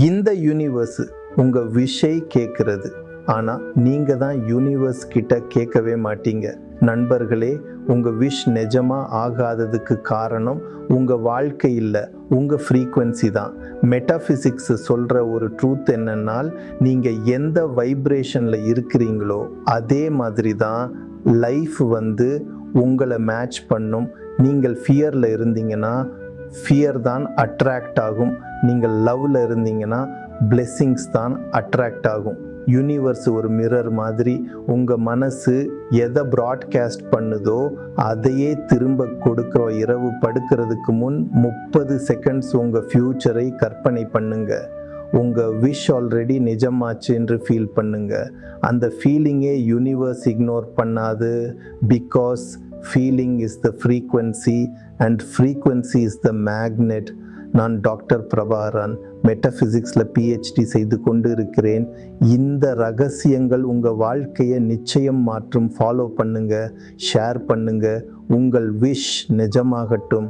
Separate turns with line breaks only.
இந்த யூனிவர்ஸ் உங்கள் விஷை கேட்குறது. ஆனால் நீங்கள் தான் யூனிவர்ஸ் கிட்ட கேட்கவே மாட்டீங்க. நண்பர்களே உங்கள் விஷ் நிஜமாக ஆகாததுக்கு காரணம் உங்கள் வாழ்க்கை இல்லை உங்கள் ஃப்ரீக்குவென்சி தான். மெட்டாஃபிசிக்ஸ் சொல்கிற ஒரு ட்ரூத் என்னன்னால் நீங்கள் எந்த வைப்ரேஷனில் இருக்கிறீங்களோ அதே மாதிரி தான் லைஃப் வந்து உங்களை மேட்ச் பண்ணும். நீங்கள் ஃபியரில் இருந்தீங்கன்னா ஃபியர் தான் அட்ராக்ட் ஆகும். நீங்கள் லவ்வில் இருந்தீங்கன்னா பிளெஸ்ஸிங்ஸ் தான் அட்ராக்ட் ஆகும். யூனிவர்ஸ் ஒரு மிரர் மாதிரி உங்கள் மனசு எதை ப்ராட்காஸ்ட் பண்ணுதோ அதையே திரும்ப கொடுக்குற இரவு படுக்கிறதுக்கு முன் முப்பது செகண்ட்ஸ் உங்கள் ஃப்யூச்சரை கற்பனை பண்ணுங்க. உங்கள் விஷ் ஆல்ரெடி நிஜமாச்சு என்று ஃபீல் பண்ணுங்க. அந்த ஃபீலிங்கே யூனிவர்ஸ் இக்னோர் பண்ணாது. Because feeling is the frequency and frequency is the magnet நான் டாக்டர் பிரபாரன் மெட்டஃபிசிக்ஸில் பிஹெச்டி செய்து கொண்டு இருக்கிறேன் இந்த ரகசியங்கள் உங்கள் வாழ்க்கையை நிச்சயம் மாற்றும். ஃபாலோ பண்ணுங்கள் ஷேர் பண்ணுங்கள் உங்கள் விஷ் நிஜமாகட்டும்.